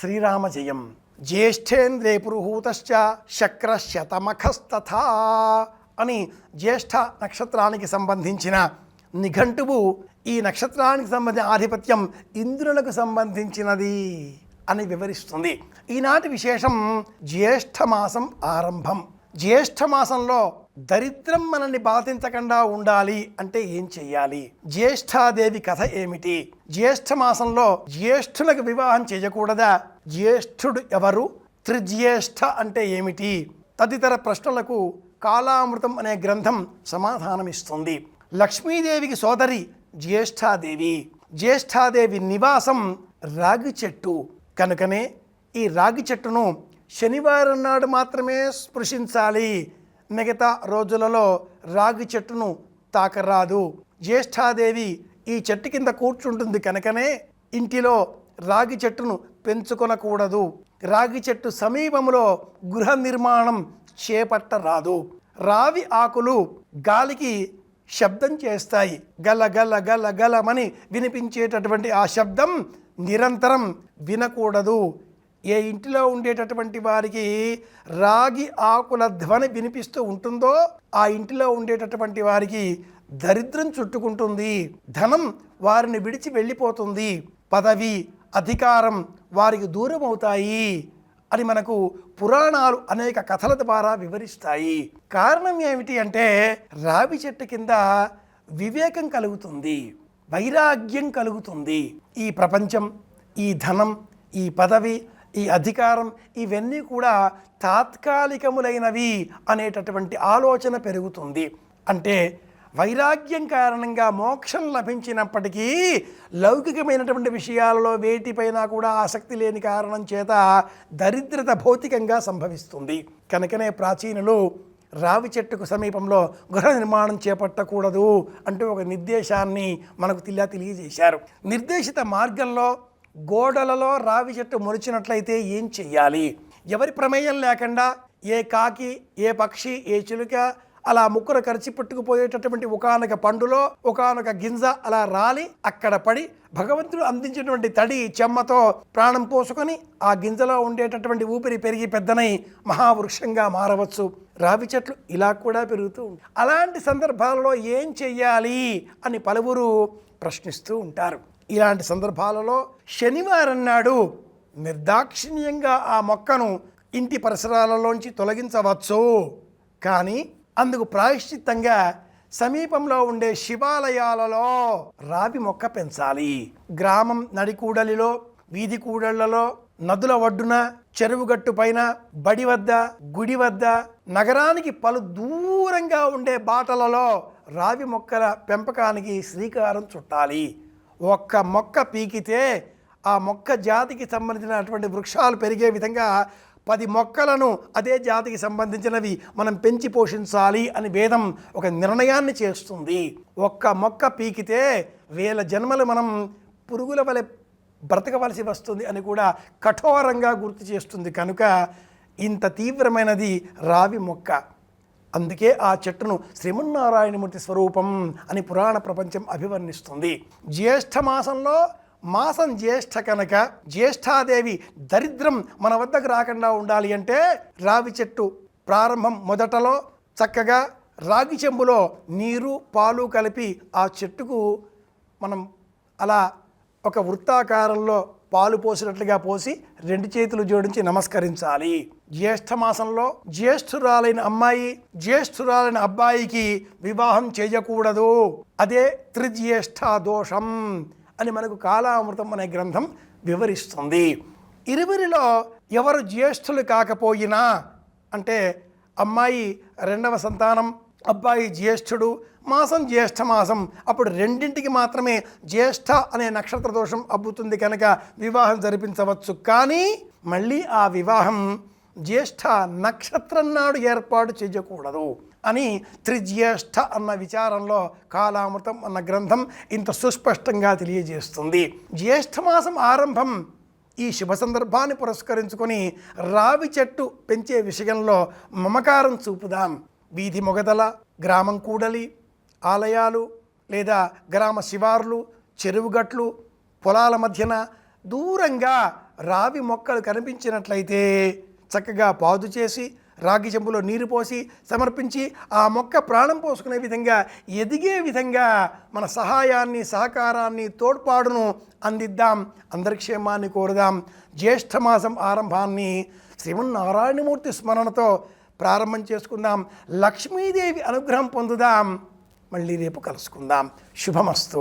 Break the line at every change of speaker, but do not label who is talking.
శ్రీరామజయం. జ్యేష్ఠేంద్రే పురుహూతశ్చ శక్రశతమఖస్తథా అని జ్యేష్ఠ నక్షత్రానికి సంబంధించిన నిఘంటువు ఈ నక్షత్రానికి సంబంధించిన ఆధిపత్యం ఇంద్రులకు సంబంధించినది అని వివరిస్తుంది. ఈనాటి విశేషం జ్యేష్ఠ మాసం ఆరంభం. జ్యేష్ఠ మాసంలో దరిద్రం మనల్ని బాధించకుండా ఉండాలి అంటే ఏం చెయ్యాలి? జ్యేష్ఠాదేవి కథ ఏమిటి? జ్యేష్ఠ మాసంలో జ్యేష్ఠులకు వివాహం చేయకూడదా? జ్యేష్ఠుడు ఎవరు? త్రిజ్యేష్ఠ అంటే ఏమిటి? తదితర ప్రశ్నలకు కాలామృతం అనే గ్రంథం సమాధానమిస్తుంది. లక్ష్మీదేవికి సోదరి జ్యేష్ఠాదేవి. జ్యేష్ఠాదేవి నివాసం రాగి చెట్టు. కనుకనే ఈ రాగి చెట్టును శనివారం నాడు మాత్రమే స్పృశించాలి. మిగతా రోజులలో రాగి చెట్టును తాకరాదు. జ్యేష్ఠాదేవి ఈ చెట్టు కింద కూర్చుంటుంది కనుకనే ఇంటిలో రాగి చెట్టును పెంచుకొనకూడదు. రాగి చెట్టు సమీపంలో గృహ నిర్మాణం చేపట్టరాదు. రావి ఆకులు గాలికి శబ్దం చేస్తాయి. గల గల గల గలమని వినిపించేటటువంటి ఆ శబ్దం నిరంతరం వినకూడదు. ఏ ఇంటిలో ఉండేటటువంటి వారికి రాగి ఆకుల ధ్వని వినిపిస్తూ ఉంటుందో ఆ ఇంటిలో ఉండేటటువంటి వారికి దరిద్రం చుట్టుకుంటుంది. ధనం వారిని విడిచి వెళ్ళిపోతుంది. పదవి అధికారం వారికి దూరం అవుతాయి అని మనకు పురాణాలు అనేక కథల ద్వారా వివరిస్తాయి. కారణం ఏమిటి అంటే రావి చెట్టు కింద వివేకం కలుగుతుంది వైరాగ్యం కలుగుతుంది. ఈ ప్రపంచం ఈ ధనం ఈ పదవి ఈ అధికారం ఇవన్నీ కూడా తాత్కాలికములైనవి అనేటటువంటి ఆలోచన పెరుగుతుంది. అంటే వైరాగ్యం కారణంగా మోక్షం లభించినప్పటికీ లౌకికమైనటువంటి విషయాలలో వేటిపైన కూడా ఆసక్తి లేని కారణం చేత దరిద్రత భౌతికంగా సంభవిస్తుంది. కనుకనే ప్రాచీనులు రావి చెట్టుకు సమీపంలో గృహ నిర్మాణం చేపట్టకూడదు అంటూ ఒక నిర్దేశాన్ని మనకు తిల్లా తెలియజేశారు. నిర్దేశిత మార్గంలో గోడలలో రావి చెట్టు మొలిచినట్లయితే ఏం చెయ్యాలి? ఎవరి ప్రమేయం లేకుండా ఏ కాకి ఏ పక్షి ఏ చిలుక అలా ముక్కును కరిచి పెట్టుకుపోయేటటువంటి ఒకనొక పండులో ఒకనొక గింజ అలా రాలి అక్కడ పడి భగవంతుడు అందించినటువంటి తడి చెమ్మతో ప్రాణం పోసుకొని ఆ గింజలో ఉండేటటువంటి ఊపిరి పెరిగి పెద్దనై మహావృక్షంగా మారవచ్చు. రావి చెట్లు ఇలా కూడా పెరుగుతూ ఉంటాయి. అలాంటి సందర్భాలలో ఏం చెయ్యాలి అని పలువురు ప్రశ్నిస్తూ ఉంటారు. ఇలాంటి సందర్భాలలో శనివారం నాడు నిర్దాక్షిణ్యంగా ఆ మొక్కను ఇంటి పరిసరాలలోంచి తొలగించవచ్చు. కానీ అందుకు ప్రాయశ్చిత్తంగా సమీపంలో ఉండే శివాలయాలలో రావి మొక్క పెంచాలి. గ్రామం నడికూడలిలో వీధి కూడళ్ళలో నదుల ఒడ్డున చెరువుగట్టు పైన బడి వద్ద గుడి వద్ద నగరానికి పలు దూరంగా ఉండే బాటలలో రావి మొక్కల పెంపకానికి శ్రీకారం చుట్టాలి. ఒక్క మొక్క పీకితే ఆ మొక్క జాతికి సంబంధించినటువంటి వృక్షాలు పెరిగే విధంగా పది మొక్కలను అదే జాతికి సంబంధించినవి మనం పెంచి పోషించాలి అని వేదం ఒక నిర్ణయాన్ని చేస్తుంది. ఒక్క మొక్క పీకితే వేల జన్మలు మనం పురుగుల వలె బ్రతకవలసి వస్తుంది అని కూడా కఠోరంగా గుర్తు చేస్తుంది. కనుక ఇంత తీవ్రమైనది రావి మొక్క. అందుకే ఆ చెట్టును శ్రీమన్నారాయణమూర్తి స్వరూపం అని పురాణ ప్రపంచం అభివర్ణిస్తుంది. జ్యేష్ఠ మాసంలో మాసం జ్యేష్ఠ కనుక జ్యేష్ఠాదేవి దరిద్రం మన వద్దకు రాకుండా ఉండాలి అంటే రావి చెట్టు ప్రారంభం మొదటలో చక్కగా రాగి చెంబులో నీరు పాలు కలిపి ఆ చెట్టుకు మనం అలా ఒక వృత్తాకారంలో పాలు పోసినట్లుగా పోసి రెండు చేతులు జోడించి నమస్కరించాలి. జ్యేష్ఠ మాసంలో జ్యేష్ఠురాలైన అమ్మాయి జ్యేష్ఠురాలైన అబ్బాయికి వివాహం చేయకూడదు. అదే త్రిజ్యేష్ఠ దోషం అని మనకు కాలామృతం అనే గ్రంథం వివరిస్తుంది. ఇరువురిలో ఎవరు జ్యేష్ఠులు కాకపోయినా అంటే అమ్మాయి రెండవ సంతానం అబ్బాయి జ్యేష్ఠుడు మాసం జ్యేష్ఠ మాసం అప్పుడు రెండింటికి మాత్రమే జ్యేష్ఠ అనే నక్షత్ర దోషం అబ్బుతుంది కనుక వివాహం జరిపించవచ్చు. కానీ మళ్ళీ ఆ వివాహం జ్యేష్ఠ నక్షత్రం నాడు ఏర్పాటు చేయకూడదు అని త్రిజ్యేష్ఠ అన్న విచారంలో కాలామృతం అన్న గ్రంథం ఇంత సుస్పష్టంగా తెలియజేస్తుంది. జ్యేష్ఠ మాసం ఆరంభం ఈ శుభ సందర్భాన్ని పురస్కరించుకొని రావి చెట్టు పెంచే విషయంలో మమకారం చూపుదాం. వీధి మొగదల గ్రామం కూడలి ఆలయాలు లేదా గ్రామ శివార్లు చెరువుగట్లు పొలాల మధ్యన దూరంగా రావి మొక్కలు కనిపించినట్లయితే చక్కగా పాదు చేసి రాగి చెంబులో నీరు పోసి సమర్పించి ఆ మొక్క ప్రాణం పోసుకునే విధంగా ఎదిగే విధంగా మన సహాయాన్ని సహకారాన్ని తోడ్పాటును అందిద్దాం. అందరి క్షేమాన్ని కోరుదాం. జ్యేష్ఠమాసం ఆరంభాన్ని శ్రీమన్నారాయణమూర్తి స్మరణతో ప్రారంభం చేసుకుందాం. లక్ష్మీదేవి అనుగ్రహం పొందుదాం. మళ్ళీ రేపు కలుసుకుందాం. శుభమస్తు.